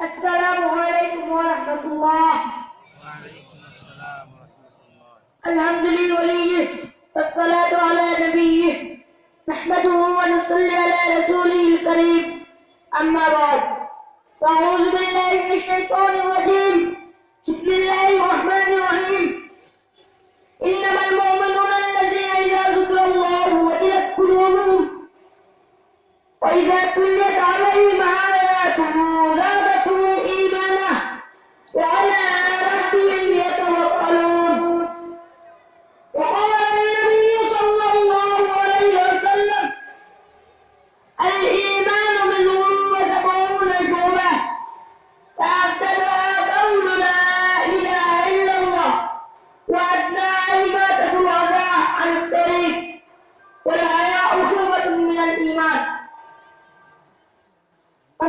السلام عليكم ورحمة الله. وعليكم السلام ورحمة الله الحمد لوليه والصلاة على نبيه. نحمده ونصلي على رسوله الكريم. أما بعد فأعوذ بالله من الشيطان الرجيم. بسم الله الرحمن الرحيم. إنما المؤمنون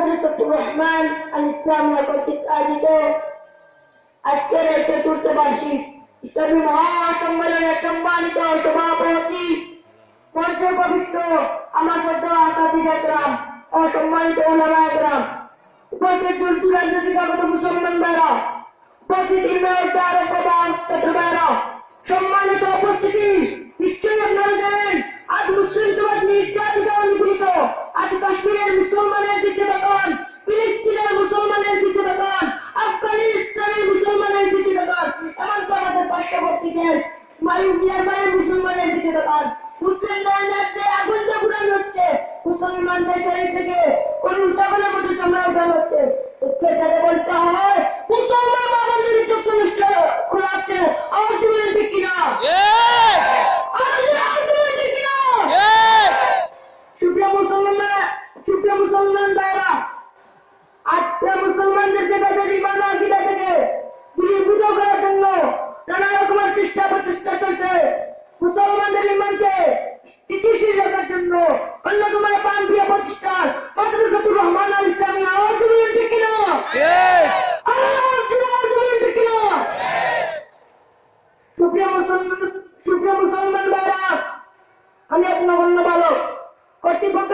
মাদ্রাসাতুর রহমান আল ইসলামিয়া কর্তৃক আয়োজিত আজকের এই চতুর্থ বার্ষিক ইসলামী মহাসম্মেলনের সম্মানিত সভাপতি মঞ্চে পবিত্র আমার আসাদি গ্রাম ও সম্মানিত ওলামা উপস্থিত দূর দূরান্ত মুসলমান ভাইরা, উপস্থিত ইন্দ্র প্রধান ছাত্র ভাইরা সুপ্রিয় মুসলমান সুপ্রিয় মুসলমান ভাইরা আজকে মুসলমানদেরকে তাদের ইমান আকিদা থেকে দূরীভূত করার জন্য নানা রকমের চেষ্টা প্রচেষ্টা চলছে। মুসলমানদের ইমানকে স্থিতিশীল রাখার জন্য অন্যতম পান প্রিয় প্রতিষ্ঠান মাদ্রাসাতুর রহমান আল ইসলামী আওয়াজ আওয়াজ ঠিক কিনা? সুপ্রিয় মুসলমান সুপ্রিয় মুসলমান ভাইরা আমি এক নগণ্য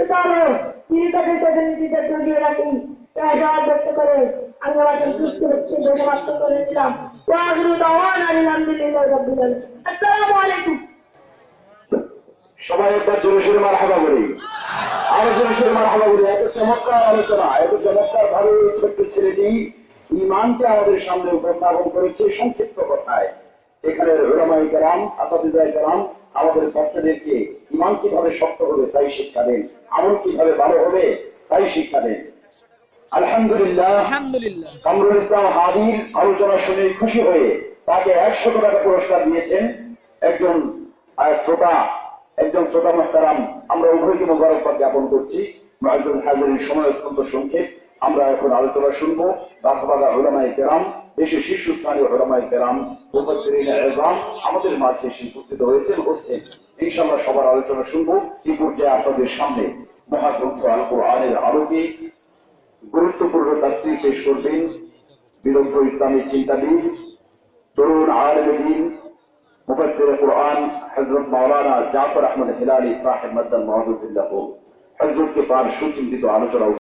ইনশাআল্লাহ শেষ কথা হলো তিনি তাদের তাদের নিজেদের তৈরি রাখি সবাই ব্যক্ত করে। ছেলেটি ইমানকে আমাদের সামনে উপস্থাপন করেছে সংক্ষিপ্ত কথায়। এখানে রোলামাই কেরাম আমাদের বাচ্চাদেরকে ইমান কীভাবে শক্ত হবে তাই শিক্ষা দেন। আমল কীভাবে ভালো হবে তাই শিক্ষা দেন। আলহামদুলিল্লাহ। আলহামদুলিল্লাহ। কামরুল ইসলাম হাদির আলোচনা শুনে খুশি হয়ে তাকে একশো টাকা পুরস্কার দিয়েছেন একজন শ্রোতা একজন শ্রোতা আমরা উভয়কে মোবারকবাদ জ্ঞাপন করছি। একজন সময় অত্যন্ত সংক্ষেপ। আমরা এখন আলোচনা শুনব বাঘবাগা হলামাই কেরাম। দেশের শীর্ষস্থানীয় হলামাই কেরাম এজম আমাদের মাঝে এসে উপস্থিত হয়েছেন, হচ্ছেন। ইনশাআল্লাহ সবার আলোচনা শুনব। এই পর্যায়ে আপনাদের সামনে মহাগ্রন্থ আল কোরআনের আলোকে গুরুত্বপূর্ণ তাফসীর পেশ করবেন বিদগ্ধ ইসলামী চিন্তাবিদ, তরুণ আলমদিন মুফাসসির কুরআন হযরত মাওলানা জাফর আহমদ হিলালি সাহেব মদ্দান মাহবুবুল্লাহ হযরতকে পার সুচিন্তিত আলোচনা